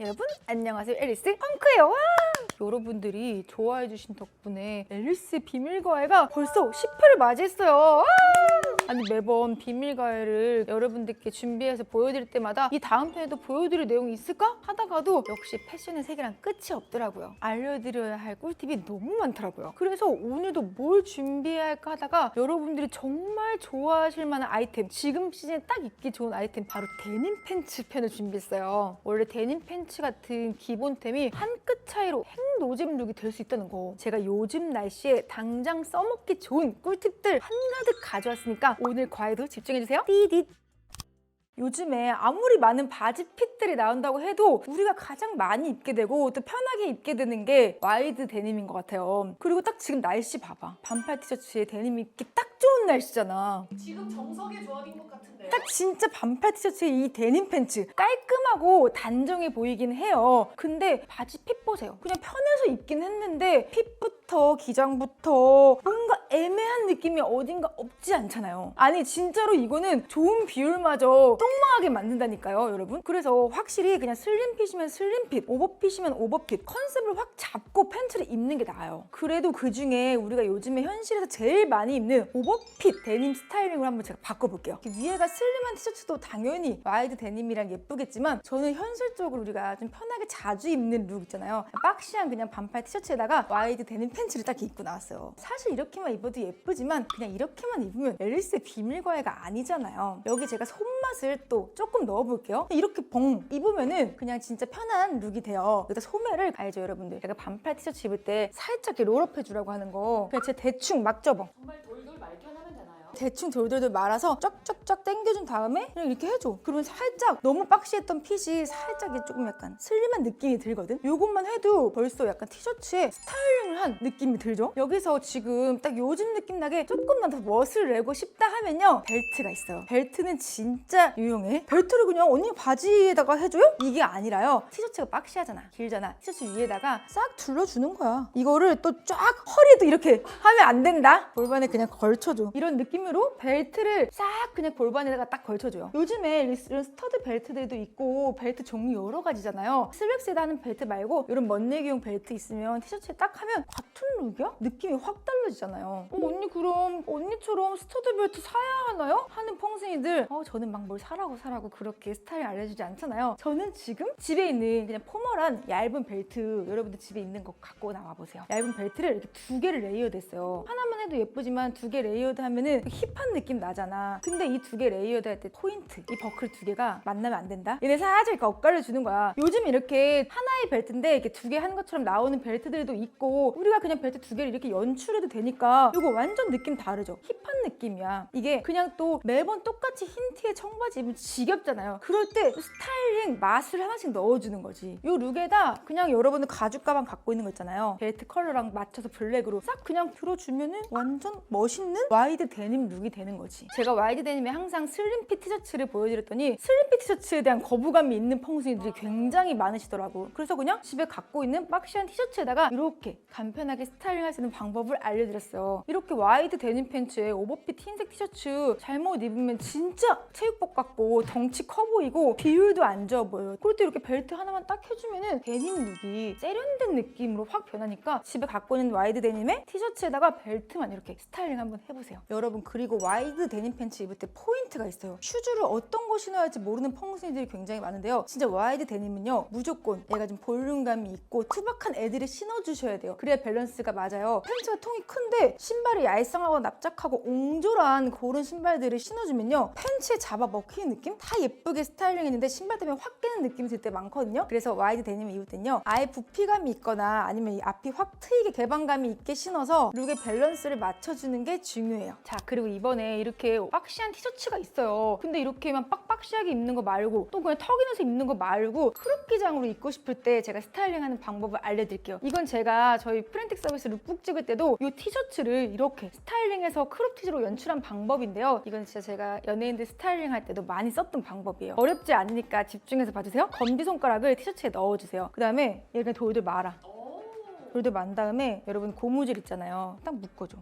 여러분 안녕하세요 앨리스 펑크예요 와! 여러분들이 좋아해 주신 덕분에 앨리스 비밀과외가 벌써 10회를 맞이했어요 와! 아니 매번 비밀과외를 여러분들께 준비해서 보여드릴 때마다 이 다음 편에도 보여드릴 내용이 있을까? 하다가도 역시 패션의 세계란 끝이 없더라고요. 알려드려야 할 꿀팁이 너무 많더라고요. 그래서 오늘도 뭘 준비해야 할까 하다가 여러분들이 정말 좋아하실 만한 아이템 지금 시즌에 딱 입기 좋은 아이템 바로 데님 팬츠 편을 준비했어요. 원래 데님 팬츠 같은 기본템이 한 끗 차이로 핵노잼 룩이 될 수 있다는 거. 제가 요즘 날씨에 당장 써먹기 좋은 꿀팁들 한가득 가져왔으니까 오늘 과외도 집중해주세요 띠릿 요즘에 아무리 많은 바지 핏들이 나온다고 해도 우리가 가장 많이 입게 되고 또 편하게 입게 되는 게 와이드 데님인 것 같아요. 그리고 딱 지금 날씨 봐봐. 반팔 티셔츠에 데님 입기 딱 좋은 날씨잖아. 지금 정석의 조합인 것 같은데. 딱 진짜 반팔 티셔츠에 이 데님 팬츠 깔끔하고 단정해 보이긴 해요. 근데 바지 핏 보세요. 그냥 편해서 입긴 했는데 핏부터 기장부터 뭔가 애매한 느낌이 어딘가 없지 않잖아요. 아니 진짜로 이거는 좋은 비율마저 똥망하게 만든다니까요, 여러분. 그래서 확실히 그냥 슬림핏이면 슬림핏, 오버핏이면 오버핏 컨셉을 확 잡고 팬츠를 입는 게 나아요. 그래도 그 중에 우리가 요즘에 현실에서 제일 많이 입는 오버핏 데님 스타일링으로 한번 제가 바꿔볼게요. 위에가 슬림한 티셔츠도 당연히 와이드 데님이랑 예쁘겠지만 저는 현실적으로 우리가 좀 편하게 자주 입는 룩 있잖아요. 박시한 그냥 반팔 티셔츠에다가 와이드 데님 팬츠를 딱 입고 나왔어요. 사실 이렇게만 입어도 예쁘지만 그냥 이렇게만 입으면 앨리스의 비밀과외가 아니잖아요. 여기 제가 손맛을 또 조금 넣어볼게요. 이렇게 봉 입으면은 그냥 진짜 편한 룩이 돼요. 여기다 소매를 알죠 여러분들? 제가 반팔 티셔츠 입을 때 살짝 롤업 해주라고 하는 거 그냥 제가 대충 막 접어. 정말 돌돌 되나요? 대충 돌돌돌 말아서 쫙쫙쫙 당겨준 다음에 그냥 이렇게 해줘. 그러면 살짝 너무 박시했던 핏이 살짝 조금 약간 슬림한 느낌이 들거든. 요것만 해도 벌써 약간 티셔츠에 스타일링을 한 느낌이 들죠. 여기서 지금 딱 요즘 느낌 나게 조금만 더 멋을 내고 싶다 하면요 벨트가 있어요. 벨트는 진짜 유용해. 벨트를 그냥 언니 바지에다가 해줘요? 이게 아니라요. 티셔츠가 박시하잖아, 길잖아. 티셔츠 위에다가 싹 둘러주는 거야. 이거를 또 쫙 허리도 이렇게 하면 안 된다. 골반에 그냥 걸쳐줘. 이런 느낌으로 벨트를 싹 그냥 골반에다가 딱 걸쳐줘요. 요즘에 이런 스터드 벨트들도 있고 벨트 종류 여러 가지잖아요. 슬랙스에다 하는 벨트 말고 이런 멋내기용 벨트 있으면 티셔츠에 딱 하면 같은 룩이야? 느낌이 확 달라지잖아요. 어, 언니 그럼 언니처럼 스터드 벨트 사야 하나요? 하는 펑생이들 어, 저는 막 뭘 사라고 사라고 그렇게 스타일 알려주지 않잖아요. 저는 지금 집에 있는 그냥 포멀한 얇은 벨트 여러분들 집에 있는 거 갖고 나와 보세요. 얇은 벨트를 이렇게 두 개를 레이어드 했어요. 하나만 해도 예쁘지만 두 개 레이어드 하면은 힙한 느낌 나잖아. 근데 이 두 개 레이어드 할 때 포인트 이 버클 두 개가 만나면 안 된다. 얘네 살짝 이렇게 엇갈려 주는 거야. 요즘 이렇게 하나의 벨트인데 이렇게 두 개 한 것처럼 나오는 벨트들도 있고 우리가 그냥 벨트 두 개를 이렇게 연출해도 되니까 이거 완전 느낌 다르죠. 힙한 느낌이야. 이게 그냥 또 매번 똑같이 흰 티에 청바지 입으면 지겹잖아요. 그럴 때 스타일링 맛을 하나씩 넣어주는 거지. 이 룩에다 그냥 여러분들 가죽 가방 갖고 있는 거 있잖아요. 벨트 컬러랑 맞춰서 블랙으로 싹 그냥 들어주면은 완전 멋있는 와이드 데님 룩이 되는 거지. 제가 와이드 데님에 항상 슬림핏 티셔츠를 보여드렸더니 슬림핏 티셔츠에 대한 거부감이 있는 펑수이들이 굉장히 많으시더라고. 그래서 그냥 집에 갖고 있는 박시한 티셔츠에다가 이렇게 간편하게 스타일링 할 수 있는 방법을 알려드렸어요. 이렇게 와이드 데님 팬츠에 오버핏 흰색 티셔츠 잘못 입으면 진짜 체육복 같고 덩치 커 보이고 비율도 안 좋아 보여요. 그럴 때 이렇게 벨트 하나만 딱 해주면은 데님 룩이 세련된 느낌으로 확 변하니까 집에 갖고 있는 와이드 데님에 티셔츠에다가 벨트만 이렇게 스타일링 한번 해보세요. 여러분 그리고 와이드 데님 팬츠 입을 때 포인트가 있어요. 슈즈를 어떤 거 신어야 할지 모르는 펑순이들이 굉장히 많은데요. 진짜 와이드 데님은요 무조건 얘가 좀 볼륨감이 있고 투박한 애들이 신어주셔야 돼요. 그래야 밸런스가 맞아요. 팬츠가 통이 큰데 신발이 얄쌍하고 납작하고 옹졸한 그런 신발들을 신어주면요 팬츠에 잡아 먹히는 느낌? 다 예쁘게 스타일링했는데 신발 때문에 확 깨는 느낌이 들 때 많거든요. 그래서 와이드 데님 입을 땐요 아예 부피감이 있거나 아니면 이 앞이 확 트이게 개방감이 있게 신어서 룩의 밸런스를 맞춰주는 게 중요해요. 자 그리고 이번에 이렇게 박시한 티셔츠가 있어요. 근데 이렇게만 빡빡시하게 입는 거 말고 또 그냥 턱이 나서 입는 거 말고 크롭 기장으로 입고 싶을 때 제가 스타일링하는 방법을 알려드릴게요. 이건 제가 저희 프렌틱 서비스 룩북 찍을 때도 이 티셔츠를 이렇게 스타일링해서 크롭 티로 연출한 방법인데요. 이건 진짜 제가 연예인들 스타일링 할 때도 많이 썼던 방법이에요. 어렵지 않으니까 집중해서 봐주세요. 검지 손가락을 티셔츠에 넣어주세요. 그 다음에 이렇게 돌돌 말아. 오. 돌돌 만 다음에 여러분 고무줄 있잖아요. 딱 묶어줘.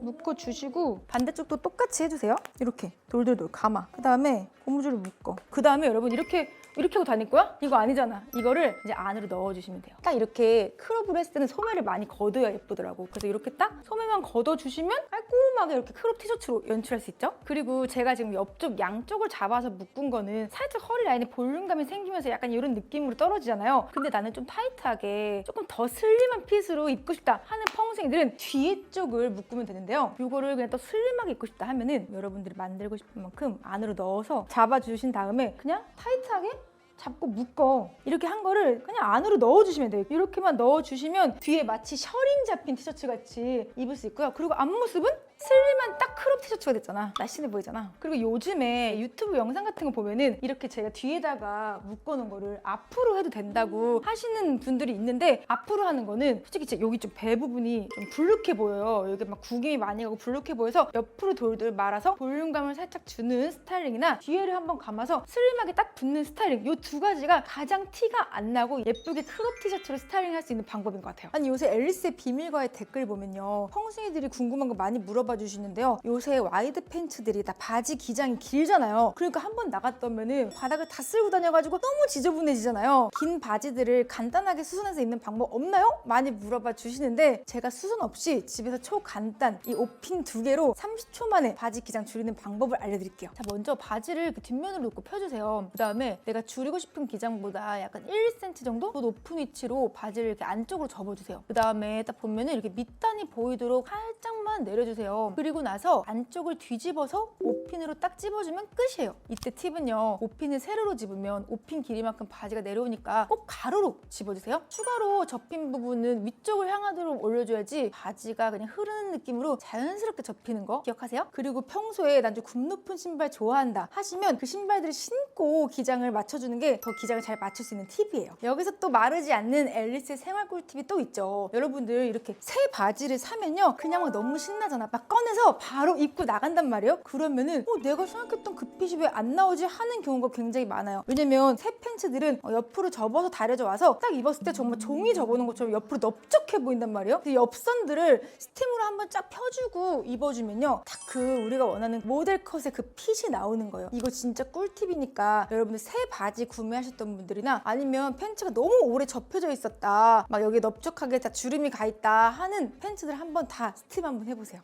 묶어주시고 반대쪽도 똑같이 해주세요. 이렇게 돌돌돌 감아. 그 다음에 고무줄을 묶어. 그 다음에 여러분 이렇게 이렇게 하고 다닐 거야? 이거 아니잖아. 이거를 이제 안으로 넣어주시면 돼요. 딱 이렇게 크롭을 했을 때는 소매를 많이 걷어야 예쁘더라고. 그래서 이렇게 딱 소매만 걷어주시면 깔끔 하게 이렇게 크롭 티셔츠로 연출할 수 있죠. 그리고 제가 지금 옆쪽 양쪽을 잡아서 묶은 거는 살짝 허리 라인에 볼륨감이 생기면서 약간 이런 느낌으로 떨어지잖아요. 근데 나는 좀 타이트하게 조금 더 슬림한 핏으로 입고 싶다 하는 펑생이들은 뒤에 쪽을 묶으면 되는데요. 이거를 그냥 또 슬림하게 입고 싶다 하면은 여러분들이 만들고 싶은 만큼 안으로 넣어서 잡아주신 다음에 그냥 타이트하게 잡고 묶어 이렇게 한 거를 그냥 안으로 넣어주시면 돼요 이렇게만 넣어주시면 뒤에 마치 셔링 잡힌 티셔츠 같이 입을 수 있고요 그리고 앞모습은 슬림한 딱 크롭 티셔츠가 됐잖아. 날씬해 보이잖아. 그리고 요즘에 유튜브 영상 같은 거 보면은 이렇게 제가 뒤에다가 묶어놓은 거를 앞으로 해도 된다고 하시는 분들이 있는데 앞으로 하는 거는 솔직히 제 여기 좀 배 부분이 좀 불룩해 보여요. 여기 막 구김이 많이 가고 불룩해 보여서 옆으로 돌돌 말아서 볼륨감을 살짝 주는 스타일링이나 뒤에를 한번 감아서 슬림하게 딱 붙는 스타일링. 이 두 가지가 가장 티가 안 나고 예쁘게 크롭 티셔츠로 스타일링 할 수 있는 방법인 것 같아요. 아니 요새 앨리스의 비밀과의 댓글 보면요. 펑숭이들이 궁금한 거 많이 물어 봐 주시는데요. 요새 와이드 팬츠들이 다 바지 기장이 길잖아요. 그러니까 한 번 나갔다면은 바닥을 다 쓸고 다녀가지고 너무 지저분해지잖아요. 긴 바지들을 간단하게 수선해서 입는 방법 없나요? 많이 물어봐 주시는데 제가 수선 없이 집에서 초간단 이 옷핀 두 개로 30초 만에 바지 기장 줄이는 방법을 알려드릴게요. 자 먼저 바지를 이렇게 뒷면으로 놓고 펴주세요. 그 다음에 내가 줄이고 싶은 기장보다 약간 1cm 정도? 더 높은 위치로 바지를 이렇게 안쪽으로 접어주세요. 그 다음에 딱 보면은 이렇게 밑단이 보이도록 살짝 만 내려주세요. 그리고 나서 안쪽을 뒤집어서 옷핀으로 딱 집어주면 끝이에요. 이때 팁은요. 옷핀을 세로로 집으면 옷핀 길이만큼 바지가 내려오니까 꼭 가로로 집어주세요. 추가로 접힌 부분은 위쪽을 향하도록 올려줘야지 바지가 그냥 흐르는 느낌으로 자연스럽게 접히는 거 기억하세요? 그리고 평소에 난 좀 굽 높은 신발 좋아한다 하시면 그 신발들을 신고 기장을 맞춰주는 게 더 기장을 잘 맞출 수 있는 팁이에요. 여기서 또 마르지 않는 앨리스의 생활 꿀팁이 또 있죠. 여러분들 이렇게 새 바지를 사면요. 그냥 막 너무 신나잖아. 막 꺼내서 바로 입고 나간단 말이에요. 그러면은 어, 내가 생각했던 그 핏이 왜 안 나오지 하는 경우가 굉장히 많아요. 왜냐면 새 팬츠들은 어, 옆으로 접어서 다려져 와서 딱 입었을 때 정말 종이 접어놓은 것처럼 옆으로 넓적해 보인단 말이에요. 그 옆선들을 스팀으로 한번 쫙 펴주고 입어주면요. 딱 그 우리가 원하는 모델 컷의 그 핏이 나오는 거예요. 이거 진짜 꿀팁이니까 여러분들 새 바지 구매하셨던 분들이나 아니면 팬츠가 너무 오래 접혀져 있었다 막 여기 넓적하게 다 주름이 가 있다 하는 팬츠들 한번 다 스팀 한번 해보세요 해보세요.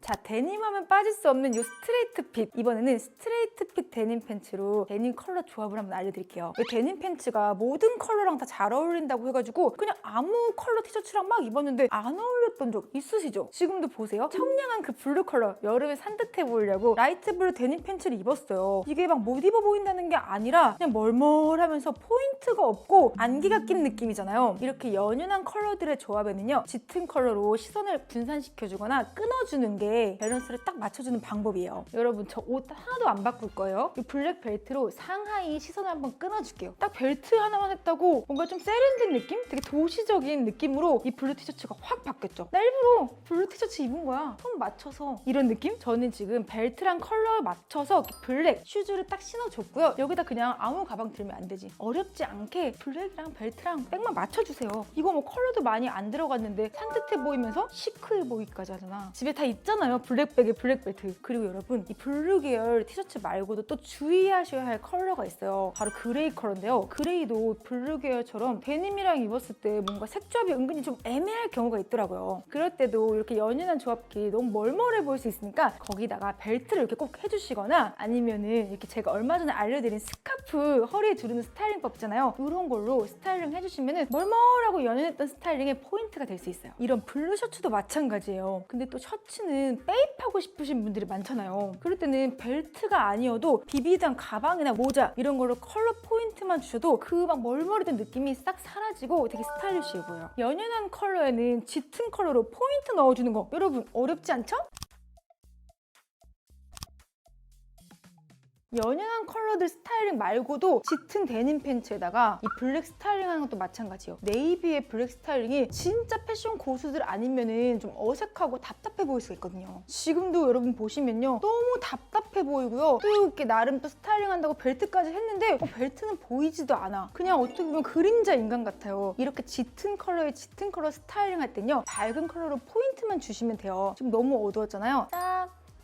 자 데님 하면 빠질 수 없는 이 스트레이트 핏. 이번에는 스트레이트 핏 데님 팬츠로 데님 컬러 조합을 한번 알려드릴게요. 이 데님 팬츠가 모든 컬러랑 다 잘 어울린다고 해가지고 그냥 아무 컬러 티셔츠랑 막 입었는데 안 어울렸던 적 있으시죠? 지금도 보세요. 청량한 그 블루 컬러 여름에 산뜻해 보이려고 라이트 블루 데님 팬츠를 입었어요. 이게 막 못 입어 보인다는 게 아니라 그냥 멀멀하면서 포인트가 없고 안개가 낀 느낌이잖아요. 이렇게 연연한 컬러들의 조합에는요 짙은 컬러로 시선을 분산시켜주거나 끊어주는 게 밸런스를 딱 맞춰주는 방법이에요. 여러분 저 옷 하나도 안 바꿀 거예요. 이 블랙 벨트로 상하이 시선을 한번 끊어줄게요. 딱 벨트 하나만 했다고 뭔가 좀 세련된 느낌? 되게 도시적인 느낌으로 이 블루 티셔츠가 확 바뀌었죠. 나 일부러 블루 티셔츠 입은 거야. 톤 맞춰서 이런 느낌? 저는 지금 벨트랑 컬러 맞춰서 블랙 슈즈를 딱 신어줬고요. 여기다 그냥 아무 가방 들면 안 되지. 어렵지 않게 블랙이랑 벨트랑 백만 맞춰주세요. 이거 뭐 컬러도 많이 안 들어갔는데 산뜻해 보이면서 시크해 보이기까지 하잖아. 집에 다 있잖아 요. 블랙백에 블랙벨트. 그리고 여러분 이 블루 계열 티셔츠 말고도 또 주의하셔야 할 컬러가 있어요. 바로 그레이 컬러인데요. 그레이도 블루 계열처럼 데님이랑 입었을 때 뭔가 색조합이 은근히 좀 애매할 경우가 있더라고요. 그럴 때도 이렇게 연연한 조합끼리 너무 멀멀해 보일 수 있으니까 거기다가 벨트를 이렇게 꼭 해주시거나 아니면은 이렇게 제가 얼마 전에 알려드린 스카프 허리에 두르는 스타일링법 있잖아요. 이런 걸로 스타일링 해주시면은 멀멀하고 연연했던 스타일링의 포인트가 될 수 있어요. 이런 블루 셔츠도 마찬가지예요. 근데 또 셔츠는 빼입하고 싶으신 분들이 많잖아요. 그럴 때는 벨트가 아니어도 비비드한 가방이나 모자 이런 걸로 컬러 포인트만 주셔도 그 막 멀멀했던 느낌이 싹 사라지고 되게 스타일리시해 보여요. 연연한 컬러에는 짙은 컬러로 포인트 넣어주는 거 여러분 어렵지 않죠? 연연한 컬러들 스타일링 말고도 짙은 데님 팬츠에다가 이 블랙 스타일링 하는 것도 마찬가지예요. 네이비의 블랙 스타일링이 진짜 패션 고수들 아니면은 좀 어색하고 답답해 보일 수가 있거든요. 지금도 여러분 보시면요. 너무 답답해 보이고요. 또 이렇게 나름 또 스타일링 한다고 벨트까지 했는데 어, 벨트는 보이지도 않아. 그냥 어떻게 보면 그림자 인간 같아요. 이렇게 짙은 컬러에 짙은 컬러 스타일링 할 땐요. 밝은 컬러로 포인트만 주시면 돼요. 지금 너무 어두웠잖아요. 딱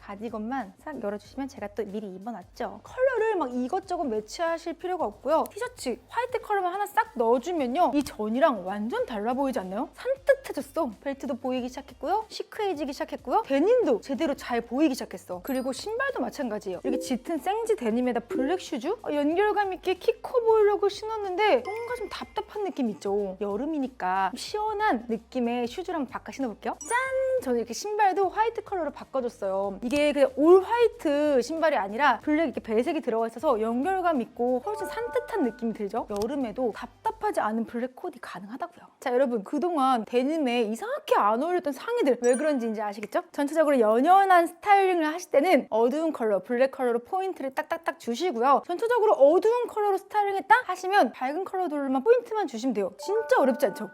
가디건만 싹 열어주시면 제가 또 미리 입어놨죠. 컬러를 막 이것저것 매치하실 필요가 없고요. 티셔츠 화이트 컬러만 하나 싹 넣어주면요. 이 전이랑 완전 달라 보이지 않나요? 산뜻해졌어. 벨트도 보이기 시작했고요. 시크해지기 시작했고요. 데님도 제대로 잘 보이기 시작했어. 그리고 신발도 마찬가지예요. 이렇게 짙은 생지 데님에다 블랙 슈즈? 어, 연결감 있게 키 커 보이려고 신었는데 뭔가 좀 답답한 느낌 있죠. 여름이니까 시원한 느낌의 슈즈랑 바꿔 신어볼게요. 짠! 저는 이렇게 신발도 화이트 컬러로 바꿔줬어요. 이게 그냥 올 화이트 신발이 아니라 블랙 이렇게 배색이 들어가 있어서 연결감 있고 훨씬 산뜻한 느낌이 들죠? 여름에도 답답하지 않은 블랙 코디 가능하다고요. 자 여러분 그동안 데님에 이상하게 안 어울렸던 상의들 왜 그런지 이제 아시겠죠? 전체적으로 연연한 스타일링을 하실 때는 어두운 컬러, 블랙 컬러로 포인트를 딱딱딱 주시고요. 전체적으로 어두운 컬러로 스타일링했다 하시면 밝은 컬러들만 포인트만 주시면 돼요. 진짜 어렵지 않죠?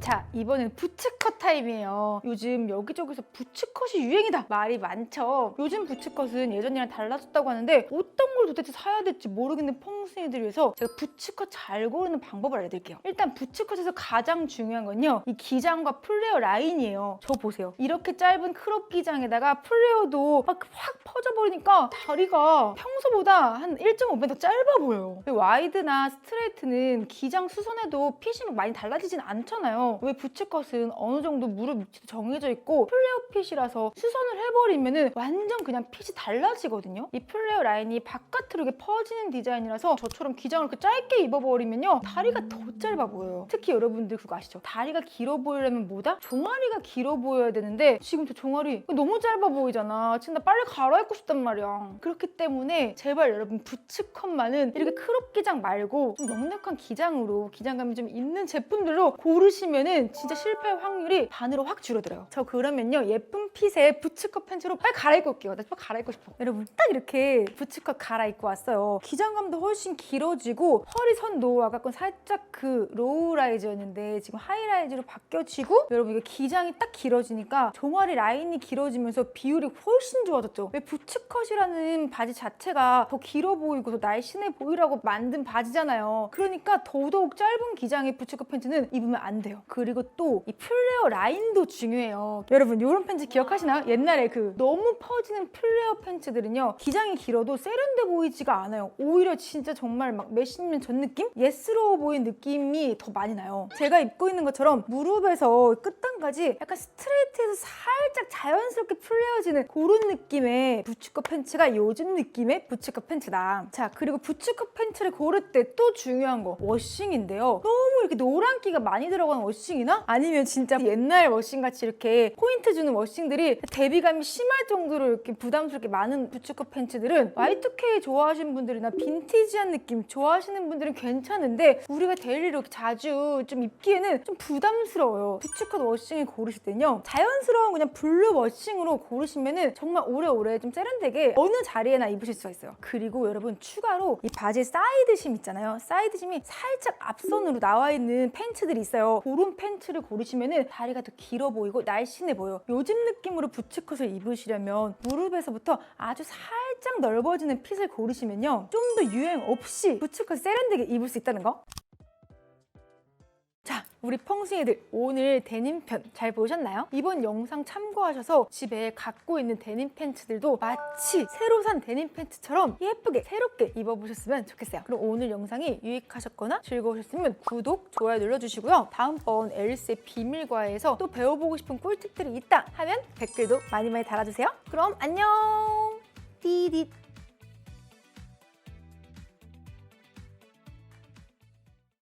자 이번엔 부츠컷 타임이에요. 요즘 여기저기서 부츠컷이 유행이다. 말이 많죠. 요즘 부츠컷은 예전이랑 달라졌다고 하는데 어떤 걸 도대체 사야 될지 모르겠는 펑스이들 위해서 제가 부츠컷 잘 고르는 방법을 알려드릴게요. 일단 부츠컷에서 가장 중요한 건요 이 기장과 플레어 라인이에요. 저 보세요. 이렇게 짧은 크롭 기장에다가 플레어도 막 확 퍼져버리니까 다리가 평소보다 한 1.5배 더 짧아 보여요. 와이드나 스트레이트는 기장 수선해도 핏이 막 많이 달라지진 않잖아요 왜 부츠컷은 어느 정도 무릎 위치도 정해져 있고 플레어 핏이라서 수선을 해버리면은 완전 그냥 핏이 달라지거든요. 이 플레어 라인이 바깥으로 이렇게 퍼지는 디자인이라서 저처럼 기장을 이렇게 짧게 입어버리면요 다리가 더 짧아 보여요. 특히 여러분들 그거 아시죠? 다리가 길어 보이려면 뭐다? 종아리가 길어 보여야 되는데 지금 저 종아리 너무 짧아 보이잖아. 나 빨리 갈아입고 싶단 말이야. 그렇기 때문에 제발 여러분 부츠컷만은 이렇게 크롭 기장 말고 좀 넉넉한 기장으로 기장감이 좀 있는 제품들로 고르시면 은 진짜 실패 확률이 반으로 확 줄어들어요. 저 그러면요 예쁜 핏의 부츠컷 팬츠로 빨리 갈아입고 올게요. 나 빨리 갈아입고 싶어. 여러분 딱 이렇게 부츠컷 갈아입고 왔어요. 기장감도 훨씬 길어지고 허리 선도 아까 건 살짝 그 로우 라이즈였는데 지금 하이 라이즈로 바뀌어지고 여러분 이게 기장이 딱 길어지니까 종아리 라인이 길어지면서 비율이 훨씬 좋아졌죠. 왜 부츠컷이라는 바지 자체가 더 길어 보이고 더 날씬해 보이라고 만든 바지잖아요. 그러니까 더더욱 짧은 기장의 부츠컷 팬츠는 입으면 안 돼요. 그리고 또 이 플레어 라인도 중요해요. 여러분 이런 팬츠 기억하시나요? 옛날에 그 너무 퍼지는 플레어 팬츠들은요 기장이 길어도 세련돼 보이지가 않아요. 오히려 진짜 정말 막 몇십 년 전 느낌? 예스러워 보이는 느낌이 더 많이 나요. 제가 입고 있는 것처럼 무릎에서 끝단까지 약간 스트레이트해서 살짝 자연스럽게 풀려지는 그런 느낌의 부츠컷 팬츠가 요즘 느낌의 부츠컷 팬츠다. 자 그리고 부츠컷 팬츠를 고를 때 또 중요한 거 워싱인데요. 너무 이렇게 노란기가 많이 들어간 워싱 이나 아니면 진짜 옛날 워싱 같이 이렇게 포인트 주는 워싱들이 대비감이 심할 정도로 이렇게 부담스럽게 많은 부츠컷 팬츠들은 Y2K 좋아하시는 분들이나 빈티지한 느낌 좋아하시는 분들은 괜찮은데 우리가 데일리로 이렇게 자주 좀 입기에는 좀 부담스러워요. 부츠컷 워싱을 고르실 때는요 자연스러운 그냥 블루 워싱으로 고르시면은 정말 오래오래 좀 세련되게 어느 자리에나 입으실 수가 있어요. 그리고 여러분 추가로 이 바지 사이드심 있잖아요. 사이드심이 살짝 앞선으로 나와 있는 팬츠들이 있어요. 그런 팬츠를 고르시면은 다리가 더 길어 보이고 날씬해 보여. 요즘 느낌으로 부츠컷을 입으시려면 무릎에서부터 아주 살짝 넓어지는 핏을 고르시면요. 좀 더 유행 없이 부츠컷 세련되게 입을 수 있다는 거. 자, 우리 펑싱이들 오늘 데님 편 잘 보셨나요? 이번 영상 참고하셔서 집에 갖고 있는 데님 팬츠들도 마치 새로 산 데님 팬츠처럼 예쁘게 새롭게 입어보셨으면 좋겠어요. 그럼 오늘 영상이 유익하셨거나 즐거우셨으면 구독, 좋아요 눌러주시고요. 다음번 앨리스의 비밀과에서 또 배워보고 싶은 꿀팁들이 있다 하면 댓글도 많이 많이 달아주세요. 그럼 안녕! 띠릿